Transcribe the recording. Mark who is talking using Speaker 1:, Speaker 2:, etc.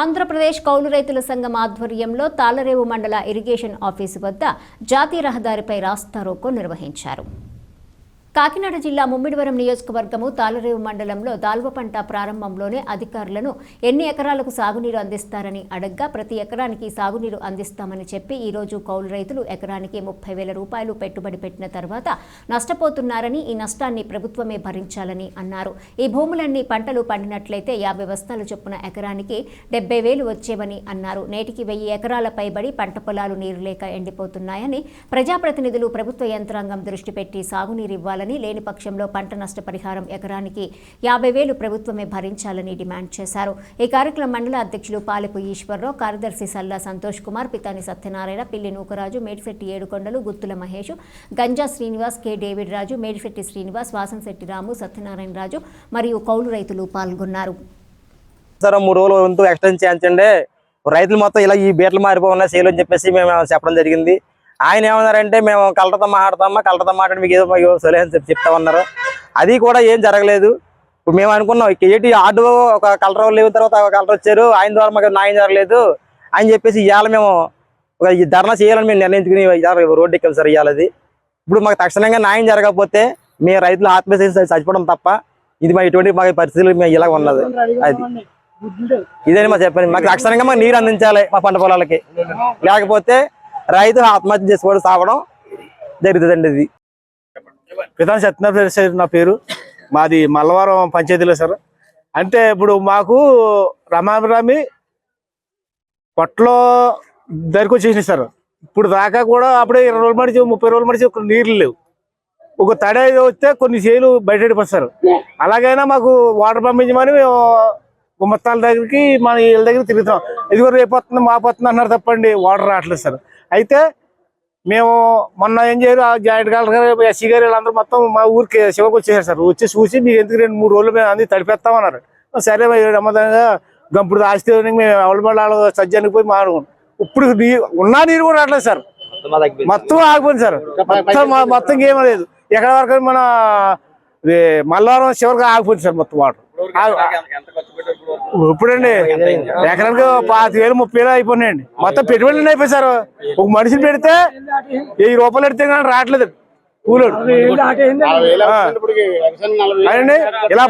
Speaker 1: ఆంధ్రప్రదేశ్ కౌలు రైతుల సంఘం ఆధ్వర్యంలో తాళరేవు మండల ఇరిగేషన్ ఆఫీసు వద్ద జాతీయ రహదారిపై రాస్తారోకో నిర్వహించారు. కాకినాడ జిల్లా ముమ్మిడివరం నియోజకవర్గము తాళరేవు మండలంలో దాల్వ పంట ప్రారంభంలోనే అధికారులను ఎన్ని ఎకరాలకు సాగునీరు అందిస్తారని అడగ్గా ప్రతి ఎకరానికి సాగునీరు అందిస్తామని చెప్పి ఈరోజు కౌలు రైతులు ఎకరానికి ముప్పై వేల రూపాయలు పెట్టుబడి పెట్టిన తర్వాత నష్టపోతున్నారని ఈ నష్టాన్ని ప్రభుత్వమే భరించాలని అన్నారు. ఈ భూములన్నీ పంటలు పండినట్లయితే యాభై బస్తాల చొప్పున ఎకరానికి డెబ్బై వేలు వచ్చేవని అన్నారు. నేటికి వెయ్యి ఎకరాల పైబడి పంట పొలాలు నీరు లేక ఎండిపోతున్నాయని ప్రజాప్రతినిధులు ప్రభుత్వ యంత్రాంగం దృష్టి పెట్టి సాగునీరు ఇవ్వాలి ఇవ్వాలని లేని పక్షంలో పంట నష్టపరిహారం ఎకరానికి యాభై వేలు ప్రభుత్వమే భరించాలని డిమాండ్ చేశారు. ఈ కార్యక్రమం మండల అధ్యక్షులు పాలెపు ఈశ్వరరావు కార్యదర్శి సల్లా సంతోష్ కుమార్ పితాని సత్యనారాయణ పిల్లి నూకరాజు మేడిశెట్టి ఏడుకొండలు గుత్తుల మహేష్ గంజా శ్రీనివాస్ కె డేవిడ్ రాజు మేడిశెట్టి శ్రీనివాస్ వాసంశెట్టి రాము సత్యనారాయణ రాజు మరియు కౌలు రైతులు పాల్గొన్నారు.
Speaker 2: సార్ మూడు రోజులు వంతు ఎక్స్టెండ్ చేయించండి. రైతులు మొత్తం ఇలా ఈ బీట్లు మారిపోఉన్నాయి సేలు అని చెప్పేసి మేము చెప్పడం జరిగింది. ఆయన ఏమన్నారంటే మేము కలటతో మాట్లాడతామా కలటతో మాట్లాడి మీకు ఏదో మాకు సలహా అని చెప్పి చెప్తా ఉన్నారు. అది కూడా ఏం జరగలేదు. ఇప్పుడు మేము అనుకున్నాం ఏంటి ఆర్డర్ ఒక కలర్ వాళ్ళు లేని తర్వాత ఒక కలర్ వచ్చారు ఆయన ద్వారా మాకు న్యాయం జరగలేదు. అని చెప్పేసి ఇవాళ మేము ఒక ఈ ధర్నా చేయాలని మేము నిర్ణయించుకుని రోడ్డు ఎక్కాం సార్ ఇవాళ అది. ఇప్పుడు మాకు తక్షణంగా న్యాయం జరగకపోతే మేము రైతులు ఆత్మహత్య చచ్చిపోవడం తప్ప ఇది మా ఇటువంటి మా పరిస్థితులు మేము ఇలా ఉన్నది. అది. ఇదే మా చెప్పండి? మాకు తక్షణంగా మాకు నీరు అందించాలి మా పంట పొలాలకి. లేకపోతే రైతు ఆత్మహత్య చేసుకోవడం సావడం జరుగుతుందండి ఇది.
Speaker 3: విధానం సత్యనారాయణ సార్ నా పేరు. మాది మల్లవరం పంచాయతీలో సార్. అంటే ఇప్పుడు మాకు రమారామి పొట్టలో దగ్గరకు వచ్చేసినాయి సార్. ఇప్పుడు దాకా కూడా అప్పుడే ఇరవై రోజులు మడిచి ముప్పై రోజులు మడిచి నీళ్ళు లేవు. ఒక తడే వస్తే కొన్ని చేలు బయటపడిపోతారు అలాగైనా మాకు వాటర్ పంపించమని మేము గుమ్మత్తాల దగ్గరికి మన వీళ్ళ దగ్గర తిరుగుతాం. ఇదిగో రేపు వస్తుంది మాపోతుంది అన్నారు తప్పండి వాటర్ రావట్లేదు సార్. అయితే మేము మొన్న ఏం చేయరు ఆ జాయింట్ కలెక్టర్ గారు ఎస్సీ గారు వీళ్ళందరూ మొత్తం మా ఊరికి శివకు వచ్చేసారు సార్. వచ్చి చూసి మీకు ఎందుకు రెండు మూడు రోజులు మేము అన్ని తడిపేస్తామన్నారు సరే అమ్మదంగా గంపుడు ఆస్తి మేము అవలబడాలు సజ్జానికి పోయి మాడుకున్నాం ఇప్పుడు ఉన్నా నీరు కూడా రావట్లేదు సార్. మొత్తం ఆగిపోయింది సార్. మొత్తం ఏమీ లేదు. ఎక్కడ వరకు మన మల్లవరం చివరికి ఆగిపోయింది సార్ మొత్తం వాటర్. ఇప్పుడండి. ఎకరానికి పాతి వేలు ముప్పై వేలు అయిపోయినాయండి. మొత్తం పెట్టుబడులు అయిపోయి సార్. ఒక మనిషిని పెడితే వెయ్యి రూపాయలు పెడితే కానీ రావట్లేదు. కూలోడు. ఇలా